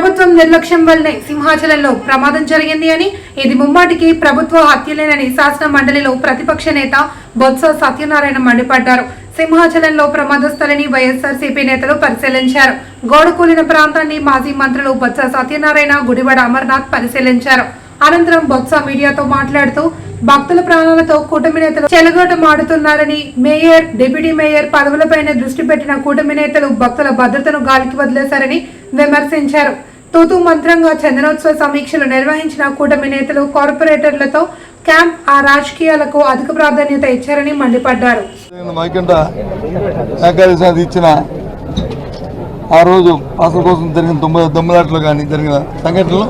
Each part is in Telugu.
ప్రభుత్వం నిర్లక్ష్యం వల్లనే సింహాచలంలో ప్రమాదం జరిగింది అని ఇది ముమ్మాటికి ప్రభుత్వ హత్యలేనని శాసన మండలిలో ప్రతిపక్ష నేత బొత్స సత్యనారాయణ మండిపడ్డారు. సింహాచలంలో ప్రమాద స్థలిని వైఎస్ఆర్సీపీ నేతలు పరిశీలించారు. గోడ కూలిన ప్రాంతాన్ని మాజీ మంత్రులు బొత్స సత్యనారాయణ గుడివాడ అమర్నాథ్ పరిశీలించారు. అనంతరం బొత్స మీడియాతో మాట్లాడుతూ భక్తుల ప్రాణాలతో కూటమి నేతలు చెలగాటమాడుతున్నారని మేయర్ డిప్యూటీ మేయర్ పదవులపైన దృష్టి పెట్టిన కూటమి నేతలు భక్తుల భద్రతను గాలికి వదిలేశారని విమర్శించారు. తూతు మంత్రంగా చందనోత్సవ సమీక్షలు నిర్వహించిన కూటమి నేతలు కార్పొరేటర్లతో క్యాంప్ ఆ రాజకీయాలకు అధిక ప్రాధాన్యత ఇచ్చారని మండిపడ్డారు. నేను ఇచ్చిన ఆ రోజు పాసల కోసం జరిగిన తొమ్మిది దొమ్మలాటలో కానీ జరిగిన సంఘటనలు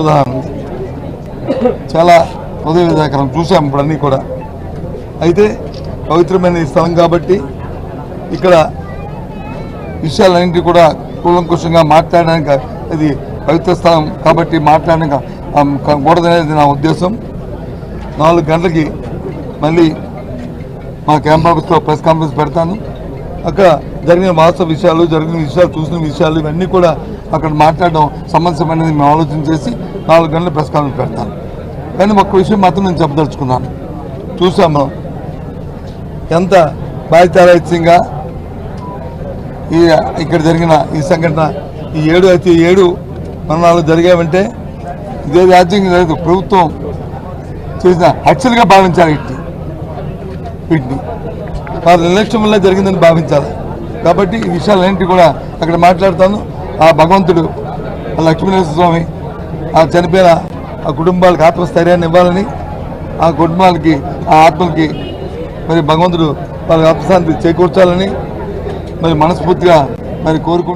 ఉదాహరణ చాలా ఉదయదాకరం చూసాం ఇప్పుడు అన్నీ కూడా. అయితే పవిత్రమైన ఈ స్థలం కాబట్టి ఇక్కడ విషయాలన్నింటి కూడా కూలంకుషంగా మాట్లాడడానికి ఇది పవిత్ర స్థలం కాబట్టి మాట్లాడడానికి కూడదనేది నా ఉద్దేశం. నాలుగు గంటలకి మళ్ళీ మా క్యాంప్ ఆఫీస్లో ప్రెస్ కాన్ఫరెన్స్ పెడతాను. అక్కడ జరిగిన వాస్తవ విషయాలు జరిగిన విషయాలు చూసిన విషయాలు ఇవన్నీ కూడా అక్కడ మాట్లాడడం సంబంధమైనది మేము ఆలోచన చేసి నాలుగు గంటల ప్రెస్ కాన్ఫరెన్స్ పెడతాను. కానీ ఒక్క విషయం మాత్రం నేను చెప్పదలుచుకున్నాను. చూసాము. ఎంత బాధ్యతారహిత్యంగా ఈ ఇక్కడ జరిగిన ఈ సంఘటన ఈ ఏడు అయితే ఏడు మరణాలు జరిగాయంటే ఇదే రాజ్యాంగం లేదు ప్రభుత్వం చేసిన హత్యలుగా భావించాలి వీటిని. వీటిని. వాళ్ళ నిర్లక్ష్యం వల్ల జరిగిందని భావించాలి. కాబట్టి ఈ విషయాలన్నింటి కూడా అక్కడ మాట్లాడతాను. ఆ భగవంతుడు ఆ లక్ష్మీనరసింహ స్వామి ఆ చనిపోయిన ఆ కుటుంబాలకు ఆత్మస్థైర్యాన్ని ఇవ్వాలని ఆ కుటుంబాలకి ఆ ఆత్మలకి మరి భగవంతుడు వాళ్ళకి ఆత్మశాంతి చేకూర్చాలని మరి మనస్ఫూర్తిగా మరి కోరుకుంటూ